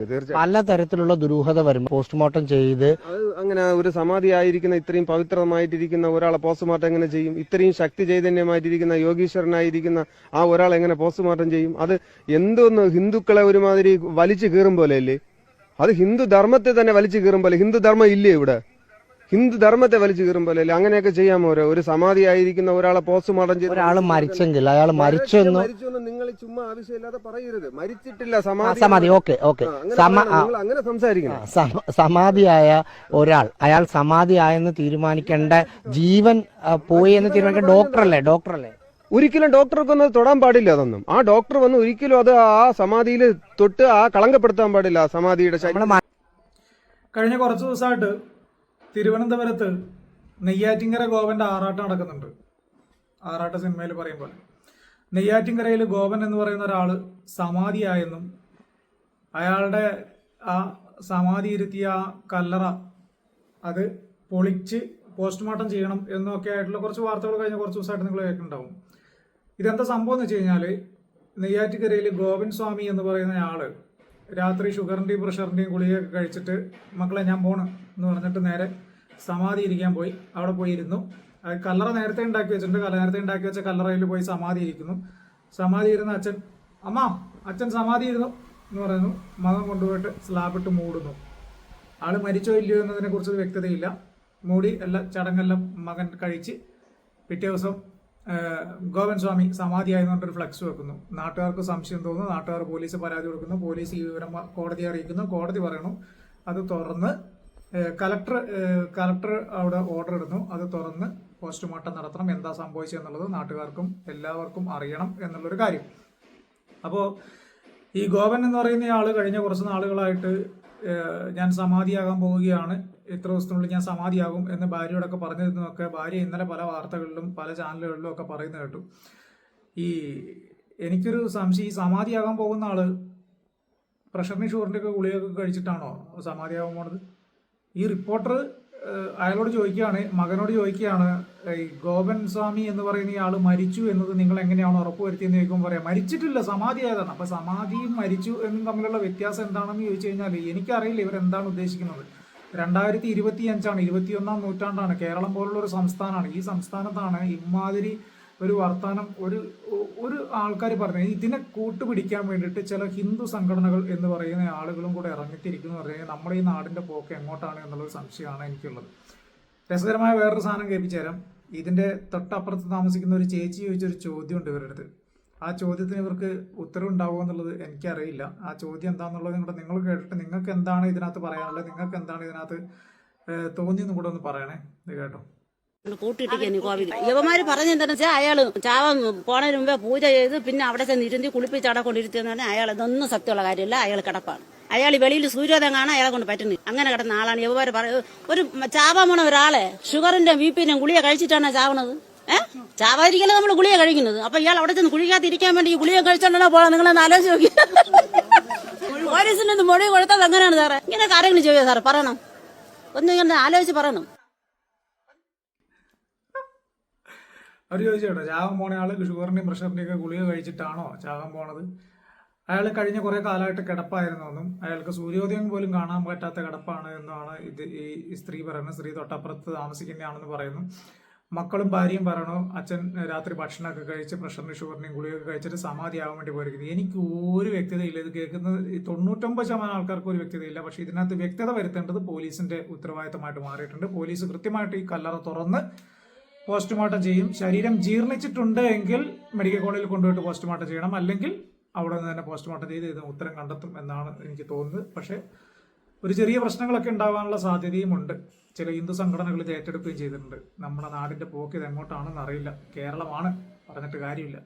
തീർച്ചയായും പലതരത്തിലുള്ള ദുരൂഹത വരും പോസ്റ്റ്മോർട്ടം ചെയ്ത് അങ്ങനെ ഒരു സമാധി ആയിരിക്കുന്ന ഇത്രയും പവിത്രമായിട്ടിരിക്കുന്ന ഒരാളെ പോസ്റ്റ്മോർട്ടം എങ്ങനെ ചെയ്യും? ഇത്രയും ശക്തി ചൈതന്യമായിട്ടിരിക്കുന്ന യോഗീശ്വരനായിരിക്കുന്ന ആ ഒരാൾ എങ്ങനെ പോസ്റ്റ്മോർട്ടം ചെയ്യും? അത് എന്തോന്ന് ഹിന്ദുക്കളെ ഒരുമാതിരി വലിച്ചു കീറും പോലെ അല്ലേ അത് ഹിന്ദു ധർമ്മത്തെ തന്നെ വലിച്ചു കീറും പോലെ. ഹിന്ദു ധർമ്മം ഇല്ലേ ഇവിടെ? ഹിന്ദു ധർമ്മത്തെ വലിച്ചു കീറും പോലെ അല്ലേ അങ്ങനെയൊക്കെ ചെയ്യാമോ? ഒരു- സമാധി ആയിരിക്കുന്ന ഒരാളെ പോസ്റ്റ്മോർട്ടം ചെയ്ത് ഒരാൾ മരിച്ചെങ്കിൽ അയാൾ മരിച്ചു മരിച്ചെന്ന് ചുമ്മാ ആവശ്യമില്ലാതെ പറയരുത്. മരിച്ചിട്ടില്ല സമാധി സമാധി. Okay okay. അങ്ങനെ സംസാരിക്കണം. സമാധിയായ ഒരാൾ അയാൾ സമാധിയായെന്ന് തീരുമാനിക്കേണ്ട ജീവൻ പോയി എന്ന് തീരുമാനിക്കേണ്ട ഡോക്ടറല്ലേ ഡോക്ടറല്ലേ? ഒരിക്കലും ഡോക്ടർക്കൊന്നും അത് തൊടാൻ പാടില്ല അതൊന്നും. ആ ഡോക്ടർ വന്ന് ഒരിക്കലും അത് ആ സമാധിയിൽ തൊട്ട് ആ കളങ്കപ്പെടുത്താൻ പാടില്ല ആ സമാധിയുടെ കഴിഞ്ഞ കുറച്ച് ദിവസമായിട്ട് തിരുവനന്തപുരത്ത് നെയ്യാറ്റിങ്കര ഗോവന്റെ ആറാട്ട് നടക്കുന്നുണ്ട്. ആറാട്ട സിനിമയിൽ പറയും പോലെ നെയ്യാറ്റിങ്കരയിൽ ഗോപൻ എന്ന് പറയുന്ന ഒരാൾ സമാധിയായെന്നും അയാളുടെ ആ സമാധി ഇരുത്തിയ ആ കല്ലറ അത് പൊളിച്ച് പോസ്റ്റ്മോർട്ടം ചെയ്യണം എന്നൊക്കെ ആയിട്ടുള്ള കുറച്ച് വാർത്തകൾ കഴിഞ്ഞ കുറച്ച് ദിവസമായിട്ട് നിങ്ങൾ കേൾക്കുന്നുണ്ടാവും ഇതെന്താ സംഭവം എന്ന് വെച്ച് കഴിഞ്ഞാൽ നെയ്യാറ്റിക്കരയിൽ ഗോവിന്ദ് സ്വാമി എന്ന് പറയുന്ന ആൾ രാത്രി ഷുഗറിന്റെയും പ്രഷറിന്റെയും ഗുളികയൊക്കെ കഴിച്ചിട്ട് മക്കളെ ഞാൻ പോണ് എന്ന് പറഞ്ഞിട്ട് നേരെ സമാധി ഇരിക്കാൻ പോയി. അവിടെ പോയി ഇരുന്നു അത് കല്ലറ നേരത്തെ ഉണ്ടാക്കി വെച്ചിട്ടുണ്ട്. കല നേരത്തെ ഉണ്ടാക്കി വെച്ച കല്ലറയിൽ പോയി സമാധി ഇരിക്കുന്നു സമാധി ഇരുന്ന അച്ഛൻ അമ്മ അച്ഛൻ സമാധി ഇരുന്നു എന്ന് പറയുന്നു. മകൻ കൊണ്ടുപോയിട്ട് സ്ലാബിട്ട് മൂടുന്നു. ആൾ മരിച്ചോ ഇല്ലയോ എന്നതിനെ കുറിച്ച് വ്യക്തതയില്ല. മൂടി എല്ലാ ചടങ്ങെല്ലാം മകൻ കഴിച്ച് പിറ്റേ ദിവസം ഗോവൻ സ്വാമി സമാധിയായി ഒരു ഫ്ലക്സ് വെക്കുന്നു. നാട്ടുകാർക്ക് സംശയം തോന്നുന്നു. നാട്ടുകാർ പോലീസ് പരാതി കൊടുക്കുന്നു. പോലീസ് ഈ വിവരം കോടതിയെ അറിയിക്കുന്നു. കോടതി പറയണു. അത് തുറന്ന് കലക്ടർ കലക്ടർ അവിടെ ഓർഡർ ഇടുന്നു. അത് തുറന്ന് പോസ്റ്റ്മോർട്ടം നടത്തണം. എന്താ സംഭവിച്ചെന്നുള്ളത് നാട്ടുകാർക്കും എല്ലാവർക്കും അറിയണം എന്നുള്ളൊരു കാര്യം. അപ്പോൾ ഈ ഗോവൻ എന്ന് പറയുന്ന ആൾ കഴിഞ്ഞ കുറച്ച് നാളുകളായിട്ട് ഞാൻ സമാധിയാകാൻ പോവുകയാണ്. ഇത്ര ദിവസത്തിനുള്ളിൽ ഞാൻ സമാധിയാകും എന്ന് ഭാര്യയോടൊക്കെ പറഞ്ഞിരുന്നതൊക്കെ ഭാര്യ ഇന്നലെ പല വാർത്തകളിലും പല ചാനലുകളിലും ഒക്കെ പറയുന്നത് കേട്ടു. ഈ എനിക്കൊരു സംശയം ഈ സമാധിയാകാൻ പോകുന്ന ആൾ പ്രഷറിന് ഷുഗറിന്റെ ഒക്കെ ഗുളികയൊക്കെ കഴിച്ചിട്ടാണോ സമാധിയാകാൻ പോണത്? ഈ റിപ്പോർട്ടർ അയാളോട് ചോദിക്കുകയാണ് മകനോട് ചോദിക്കുകയാണ് ഈ ഗോപൻ സ്വാമി എന്ന് പറയുന്ന ആൾ മരിച്ചു എന്നത് നിങ്ങൾ എങ്ങനെയാണ് ഉറപ്പുവരുത്തിയെന്ന് ചോദിക്കുമ്പോൾ പറയാം മരിച്ചിട്ടില്ല സമാധി ആയതാണ്. അപ്പൊ സമാധിയും മരിച്ചു എന്നും തമ്മിലുള്ള വ്യത്യാസം എന്താണെന്ന് ചോദിച്ചു കഴിഞ്ഞാൽ എനിക്കറിയില്ല ഇവരെന്താണ് ഉദ്ദേശിക്കുന്നത്. രണ്ടായിരത്തി ഇരുപത്തി അഞ്ചാണ് ഇരുപത്തിയൊന്നാം നൂറ്റാണ്ടാണ് കേരളം പോലുള്ള ഒരു സംസ്ഥാനമാണ്. ഈ സംസ്ഥാനത്താണ് ഇമാതിരി ഒരു വർത്തമാനം ഒരു ഒരു ആൾക്കാർ പറഞ്ഞു ഇതിനെ കൂട്ടുപിടിക്കാൻ വേണ്ടിയിട്ട് ചില ഹിന്ദു സംഘടനകൾ എന്ന് പറയുന്ന ആളുകളും കൂടെ ഇറങ്ങിത്തിരിക്കുന്നു പറഞ്ഞു കഴിഞ്ഞാൽ നമ്മുടെ ഈ നാടിന്റെ പോക്ക് എങ്ങോട്ടാണ് എന്നുള്ളൊരു സംശയമാണ് എനിക്കുള്ളത്. രസകരമായ വേറൊരു സാധനം കേൾപ്പിച്ചു തരാം. ഇതിന്റെ തൊട്ടപ്പുറത്ത് താമസിക്കുന്ന ഒരു ചേച്ചി ചോദിച്ചൊരു ചോദ്യമുണ്ട് ഇവരുടെ അടുത്ത്. ആ ചോദ്യത്തിന് ഇവർക്ക് ഉത്തരവുണ്ടാവുമോ എന്നുള്ളത് എനിക്കറിയില്ല. ആ ചോദ്യം എന്താണെന്നുള്ളത് നിങ്ങളുടെ നിങ്ങൾ കേട്ടിട്ട് നിങ്ങൾക്ക് എന്താണ് ഇതിനകത്ത് പറയാനുള്ളത്? നിങ്ങൾക്ക് എന്താണ് ഇതിനകത്ത് തോന്നിയെന്നും കൂടെ ഒന്ന് പറയണേ. ഇത് കേട്ടോ. കൂട്ടിട്ടിരിക്കുന്നു കോവിഡ് യുവമാര് പറഞ്ഞെന്താണെന്ന് വെച്ചാൽ അയാൾ ചാവാൻ പോണതിന് മുമ്പേ പൂജ ചെയ്ത് പിന്നെ അവിടെ ചെന്ന് ഇരുത്തി കുളിപ്പിച്ച് അവിടെ കൊണ്ടിരുത്തിയെന്ന് പറഞ്ഞാൽ അയാൾ ഇതൊന്നും സത്യമുള്ള കാര്യമില്ല അയാൾ കിടപ്പാണ്. അയാൾ വെളിയിൽ സൂര്യോദയം കാണാൻ അയാളെ കൊണ്ട് പറ്റുന്നത്. അങ്ങനെ കിടന്ന ആളാണ് യുവമാര് പറ ഒരു ചാവാൻ പോണ ഒരാളെ ഷുഗറിന്റെ ബി പിന്നെ ഗുളിക കഴിച്ചിട്ടാണ് ചാവണത്? ഏഹ് ചാവാതിരിക്കല്ലേ നമ്മൾ ഗുളിക കഴിക്കുന്നത്? അപ്പൊ ഇയാൾ അവിടെ ചെന്ന് കുഴിക്കാതിരിക്കാൻ വേണ്ടി ഈ ഗുളിക കഴിച്ചോണ്ടാ പോകാൻ നിങ്ങളെന്ന് ആലോചിച്ച് നോക്കി. പോലീസിന് ഒന്ന് മൊഴി കൊടുത്തത് എങ്ങനെയാണ് സാറേ. ഇങ്ങനെ കാര്യങ്ങൾ ചെയ്യുക സാറേ? പറയണം. ഒന്ന് ഇങ്ങനെ ആലോചിച്ച് പറയണം. അവർ ചോദിച്ചു കേട്ടോ ചാകാൻ പോണ ആൾ ഷുഗറിന്റെയും പ്രഷറിന്റെയും ഒക്കെ ഗുളിക കഴിച്ചിട്ടാണോ ചാകാൻ പോണത്? അയാൾ കഴിഞ്ഞ കുറെ കാലമായിട്ട് കിടപ്പായിരുന്നു എന്നും അയാൾക്ക് സൂര്യോദയം പോലും കാണാൻ പറ്റാത്ത കിടപ്പാണ് എന്നാണ് ഇത് ഈ സ്ത്രീ പറയുന്നത്. സ്ത്രീ തൊട്ടപ്പുറത്ത് താമസിക്കുന്നതാണെന്ന് പറയുന്നു. മക്കളും ഭാര്യയും പറയണു അച്ഛൻ രാത്രി ഭക്ഷണമൊക്കെ കഴിച്ച് പ്രഷറിനും ഷുഗറിനെയും ഗുളികയൊക്കെ കഴിച്ചിട്ട് സമാധിയാവാൻ വേണ്ടി പോയിരിക്കുന്നത് എനിക്ക് ഒരു വ്യക്തതയില്ല. ഇത് കേൾക്കുന്നത് തൊണ്ണൂറ്റൊമ്പത് ശതമാനം ആൾക്കാർക്ക് ഒരു വ്യക്തതയില്ല. പക്ഷേ ഇതിനകത്ത് വ്യക്തത വരുത്തേണ്ടത് പോലീസിന്റെ ഉത്തരവാദിത്തമായിട്ട് മാറിയിട്ടുണ്ട്. പോലീസ് കൃത്യമായിട്ട് ഈ കല്ലറ തുറന്ന് പോസ്റ്റ്മോർട്ടം ചെയ്യും. ശരീരം ജീർണിച്ചിട്ടുണ്ട് എങ്കിൽ മെഡിക്കൽ കോളേജിൽ കൊണ്ടുപോയിട്ട് പോസ്റ്റ്മോർട്ടം ചെയ്യണം. അല്ലെങ്കിൽ അവിടെ നിന്ന് തന്നെ പോസ്റ്റ്മോർട്ടം ചെയ്ത് ഇതിന് ഉത്തരം കണ്ടെത്തും എന്നാണ് എനിക്ക് തോന്നുന്നത്. പക്ഷേ ഒരു ചെറിയ പ്രശ്നങ്ങളൊക്കെ ഉണ്ടാവാനുള്ള സാധ്യതയും ഉണ്ട് ചില ഹിന്ദു സംഘടനകൾ ഇത് ഏറ്റെടുക്കുകയും ചെയ്തിട്ടുണ്ട്. നമ്മുടെ നാടിന്റെ പോക്ക് ഇത് എങ്ങോട്ടാണെന്ന് അറിയില്ല. കേരളമാണ്. പറഞ്ഞിട്ട് കാര്യമില്ല.